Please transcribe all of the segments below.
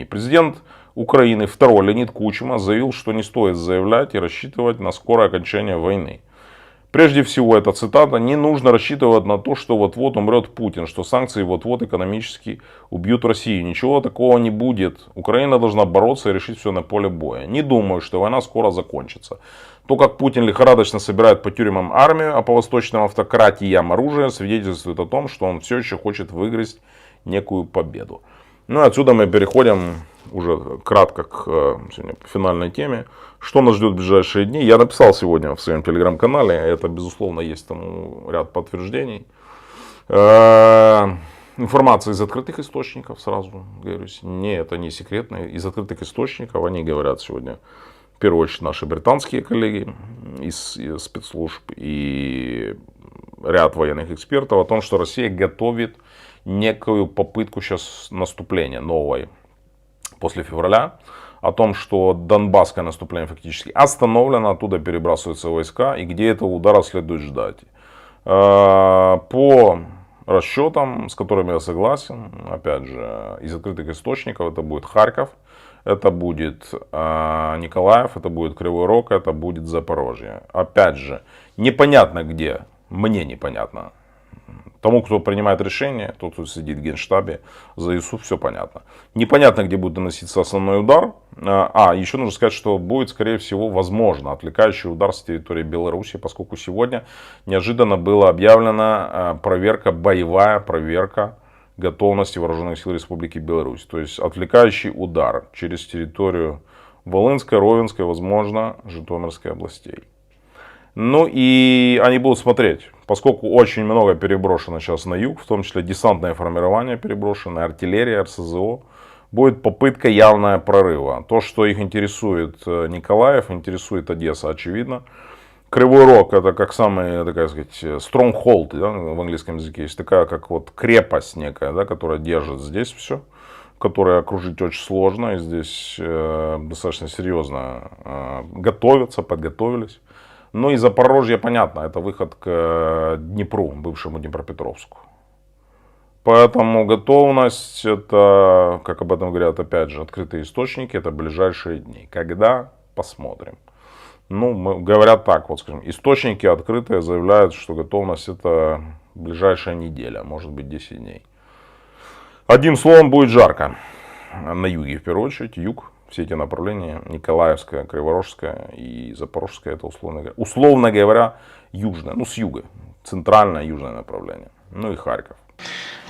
И президент Украины второй Леонид Кучма заявил, что не стоит заявлять и рассчитывать на скорое окончание войны. Прежде всего, эта цитата, не нужно рассчитывать на то, что вот-вот умрет Путин, что санкции вот-вот экономически убьют Россию. Ничего такого не будет. Украина должна бороться и решить все на поле боя. Не думаю, что война скоро закончится. То, как Путин лихорадочно собирает по тюрьмам армию, а по восточным автократиям оружие, свидетельствует о том, что он все еще хочет выиграть некую победу. Ну и отсюда мы переходим уже кратко к э, сегодня финальной теме. Что нас ждет в ближайшие дни? Я написал сегодня в своем телеграм-канале, это безусловно есть тому ряд подтверждений. Э, Информация из открытых источников, сразу говорюсь, не, это не секретно, из открытых источников, они говорят сегодня, в первую очередь, наши британские коллеги из, из спецслужб и ряд военных экспертов о том, что Россия готовит некую попытку сейчас наступления новой после февраля, о том, что Донбасское наступление фактически остановлено, оттуда перебрасываются войска, и где этого удара следует ждать. Э, По расчетам, с которыми я согласен, опять же, из открытых источников, это будет Харьков, это будет э, Николаев, это будет Кривой Рог, это будет Запорожье. Опять же, непонятно где, мне непонятно. Тому, кто принимает решение, тот, кто сидит в генштабе, за ИСУ, все понятно. Непонятно, где будет наноситься основной удар. А, еще нужно сказать, что будет, скорее всего, возможно, отвлекающий удар с территории Беларуси, поскольку сегодня неожиданно была объявлена проверка, боевая проверка готовности вооруженных сил Республики Беларусь. То есть отвлекающий удар через территорию Волынской, Ровенской, возможно, Житомирской областей. Ну и они будут смотреть, поскольку очень много переброшено сейчас на юг, в том числе десантное формирование переброшено, артиллерия, РСЗО, будет попытка явная прорыва. То, что их интересует э, Николаев, интересует Одесса, очевидно. Кривой Рог это как самый, такая сказать, stronghold да, в английском языке. Есть такая, как вот крепость некая, да, которая держит здесь все которые окружить очень сложно. И здесь э, достаточно серьезно э, готовятся, подготовились. Ну и Запорожье, понятно, это выход к э, Днепру, бывшему Днепропетровску. Поэтому готовность, это, как об этом говорят, опять же, открытые источники, это ближайшие дни. Когда? Посмотрим. Ну, мы, говорят так, вот скажем, источники открытые заявляют, что готовность это ближайшая неделя, может быть 10 дней. Одним словом, будет жарко. На юге, в первую очередь, юг, все эти направления, Николаевская, Криворожская и Запорожская, это условно, говоря- условно говоря, южное, ну с юга, центральное южное направление, ну и Харьков.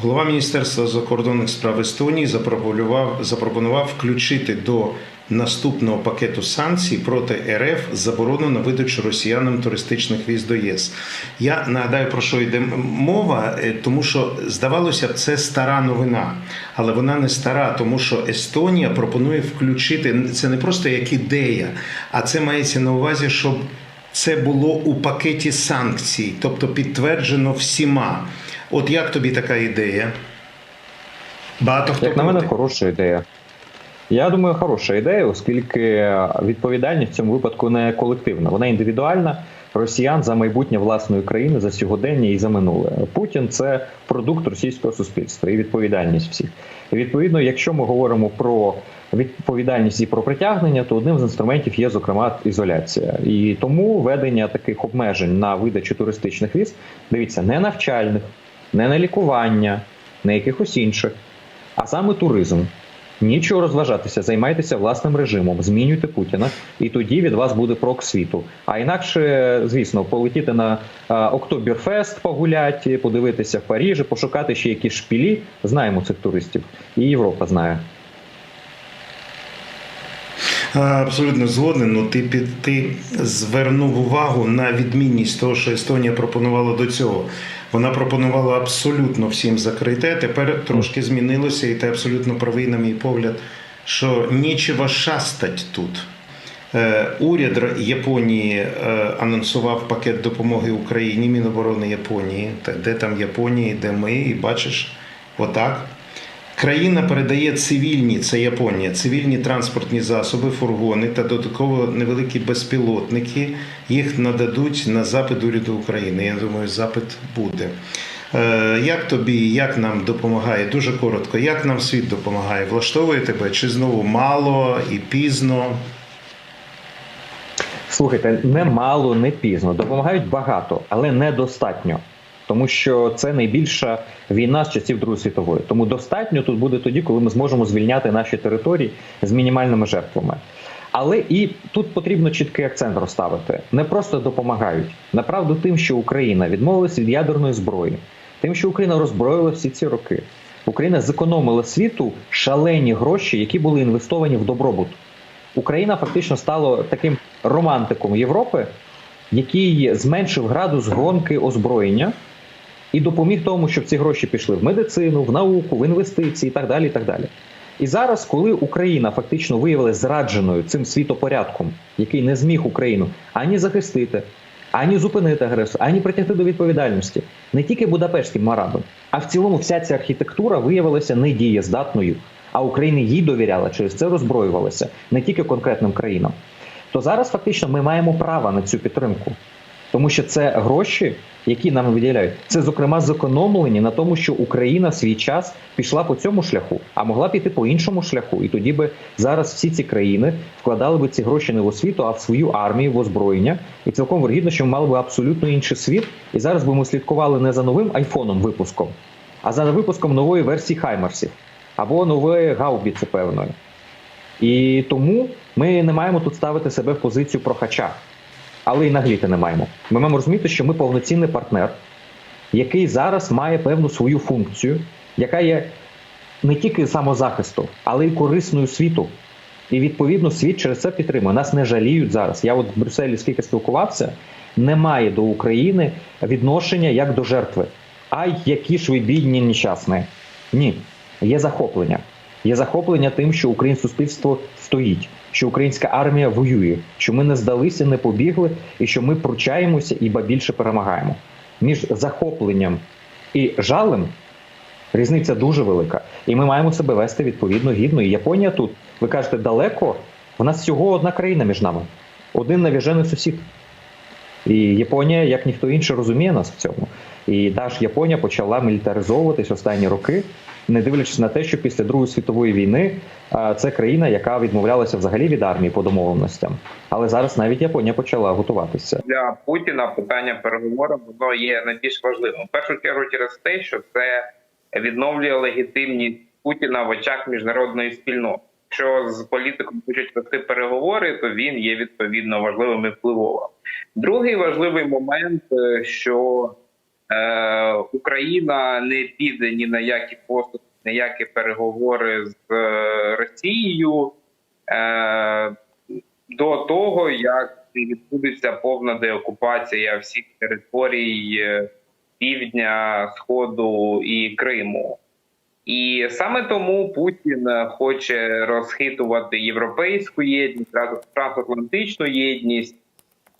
Голова Міністерства закордонних справ Естонії запропонував, запропонував включити до наступного пакету санкцій проти РФ заборону на видачу росіянам туристичних віз до ЄС. Я нагадаю про що йде мова, е, тому що здавалося б, це стара новина, але вона не стара, тому що Естонія пропонує включити це не просто як ідея, а це мається на увазі, щоб це було у пакеті санкцій, тобто підтверджено всіма. От як тобі така ідея? Багато хто Як на мене, хороша ідея. Я думаю, хороша ідея, оскільки відповідальність в цьому випадку не колективна, вона індивідуальна. Росіян за майбутнє власної країни, за сьогодення і за минуле. Путін це продукт російського суспільства і відповідальність всіх. І відповідно, якщо ми говоримо про відповідальність і про притягнення, то одним з інструментів є зокрема ізоляція. І тому введення таких обмежень на видачу туристичних віз, дивіться, не навчальних, не на лікування, не якихось інших, а саме туризм. Нічого розважатися, займайтеся власним режимом, змінюйте Путіна, і тоді від вас буде прок світу. А інакше, звісно, полетіти на Октоберфест погуляти, подивитися в Парижі, пошукати ще якісь шпілі. Знаємо цих туристів, і Європа знає. Абсолютно згоден. Ну, ти, під- ти звернув увагу на відмінність того, що Естонія пропонувала до цього. Вона пропонувала абсолютно всім закрите. Тепер трошки змінилося, і ти абсолютно правий, на мій погляд, що нічого шастать тут. Е, Уряд Японії е, анонсував пакет допомоги Україні, Міноборони Японії. Та де там Японії, де ми, і бачиш, отак. Країна передає цивільні, це Японія, цивільні транспортні засоби, фургони та додатково невеликі безпілотники. Їх нададуть на запит уряду України. Я думаю, запит буде. Е, Як тобі, як нам допомагає? Дуже коротко, як нам світ допомагає? Влаштовує тебе? Чи знову мало і пізно? Слухайте, не мало, не пізно. Допомагають багато, але недостатньо. Тому що це найбільша війна з часів Другої світової. Тому достатньо тут буде тоді, коли ми зможемо звільняти наші території з мінімальними жертвами. Але і тут потрібно чіткий акцент розставити. Не просто допомагають. Направду тим, що Україна відмовилася від ядерної зброї, тим, що Україна роззброїла всі ці роки. Україна зекономила світу шалені гроші, які були інвестовані в добробут. Україна фактично стала таким романтиком Європи, який зменшив градус гонки озброєння і допоміг тому, щоб ці гроші пішли в медицину, в науку, в інвестиції і так далі. І так далі. І зараз, коли Україна фактично виявилася зрадженою цим світопорядком, який не зміг Україну ані захистити, ані зупинити агресор, ані притягти до відповідальності, не тільки Будапештським марадом, а в цілому вся ця архітектура виявилася недієздатною. А Україна їй довіряла, через це роззброювалася не тільки конкретним країнам. То зараз фактично ми маємо право на цю підтримку, тому що це гроші, які нам виділяють. Це зокрема зекономлені на тому, що Україна в свій час пішла по цьому шляху, а могла піти по іншому шляху. І тоді би зараз всі ці країни вкладали би ці гроші не в освіту, а в свою армію, в озброєння. І цілком вигідно, що ми мали би абсолютно інший світ. І зараз би ми слідкували не за новим айфоном випуском, а за випуском нової версії Хаймерсів або нової гаубіці певної. І тому ми не маємо тут ставити себе в позицію прохача, але й нагліти не маємо. Ми маємо розуміти, що ми повноцінний партнер, який зараз має певну свою функцію, яка є не тільки самозахисту, але й корисною світу. І відповідно світ через це підтримує. Нас не жаліють зараз. Я от в Брюсселі скільки спілкувався, немає до України відношення як до жертви. Ай, які ж ви бідні нещасні. Ні, є захоплення. Є захоплення тим, що українське суспільство стоїть, що українська армія воює, що ми не здалися, не побігли, і що ми пручаємося і ба більше перемагаємо. Між захопленням і жалем різниця дуже велика. І ми маємо себе вести відповідно гідно. І Японія тут, ви кажете, далеко. У нас всього одна країна між нами, один навіжений сусід. І Японія, як ніхто інший, розуміє нас в цьому. І та ж Японія почала мілітаризовуватись останні роки, не дивлячись на те, що після Другої світової війни це країна, яка відмовлялася взагалі від армії по домовленостям. Але зараз навіть Японія почала готуватися. для Путіна питання переговорів воно є найбільш важливим. В першу чергу через те, що це відновлює легітимність Путіна в очах міжнародної спільноти. Якщо з політиком хочуть вести переговори, то він є відповідно важливим і впливовим. Другий важливий момент, е, що е, Україна не піде ні на які поступи, ні які переговори з е, Росією е, до того, як відбудеться повна деокупація всіх територій півдня, сходу і Криму. І саме тому Путін хоче розхитувати європейську єдність, транс- трансатлантичну єдність.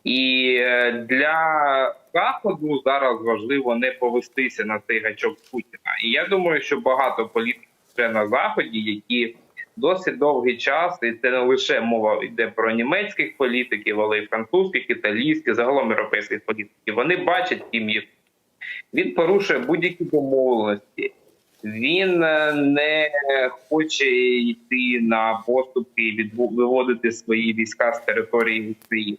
І для заходу зараз важливо не повестися на цей гачок Путіна. І я думаю, що багато політиків на заході, які досить довгий час, і це не лише мова йде про німецьких політиків, але й французьких, італійських, загалом європейських політиків. Вони бачать є. Він порушує будь-які домовленості. Він е, не хоче йти на поступки і виводити свої війська з території України.